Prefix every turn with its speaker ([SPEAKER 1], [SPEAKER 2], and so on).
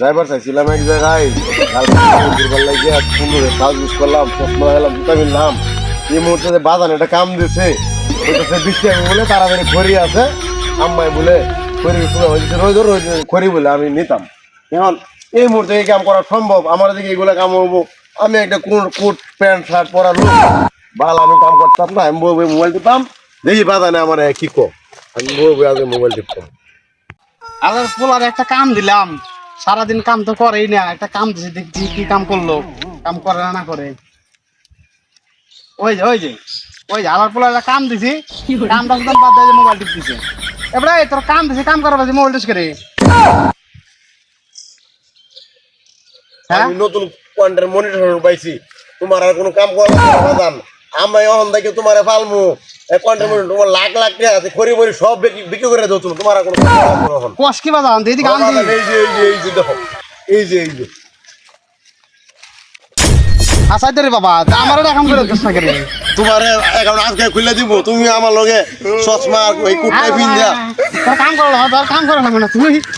[SPEAKER 1] Driver চাইছিলাম এক জায়গায়। দুর্বল লাগে সুন্দর কাজ ইউজ করলাম, চশমা গেলাম জুতা কিনলাম। এই মুহূর্তে যে বাজান, এটা কাম দিছে। ওইটাতে বৃষ্টি আমি বলে তাড়াতাড়ি খড়ি আছে। আম্মাই বলে খড়ি হয়েছে, রোজ রোজ খড়ি বলে আমি নিতাম। এখন এই মুহূর্তে এই কাম করা সম্ভব? আমার দিকে এগুলো কাম হব? আমি একটা কোন কোট, প্যান্ট, শার্ট পরা লোক। বাল, আমি কাম করতাম না, আমি বই মোবাইল টিপতাম। দেখি বাজানে আমার কি কো? আমি বই আগে মোবাইল টিপতাম।
[SPEAKER 2] আলার পোলার একটা কাম দিলাম। সারাদিন কাম তো করেই না, একটা কাম দিছে, দেখছি কি কাম করল। কাম করে না না করে। ওই যে ওই যে ওই যে পোলার একটা কাম দিছি কামটা শুধু বাদ দিয়ে মোবাইল টিপতেছে। এবারে তোর কাম দিছে, কাম করার মোবাইল টিপস করে হ্যাঁ?
[SPEAKER 1] নতুন পয়েন্টের মনিটর পাইছি। তোমার আর কোনো কাম করা বাদান আমি এখন দেখি তোমার মনিটর তোমার লাখ লাখ আছে খড়ি সব বিক্রি- করে তুমি তোমার কোনো কাম করা লাগবে
[SPEAKER 2] কষ কি বাজান দিদি কাম
[SPEAKER 1] এই যে এই যে এই যে দেখো এই যে এই যে।
[SPEAKER 2] আসাই রে বাবা আমার এটা কাম করে দিস না করে
[SPEAKER 1] তোমার এখন আজকে খুলে দিব তুমি আমার লগে চশমা ওই কুটটা
[SPEAKER 2] কাম তোর কাম করে না তুমি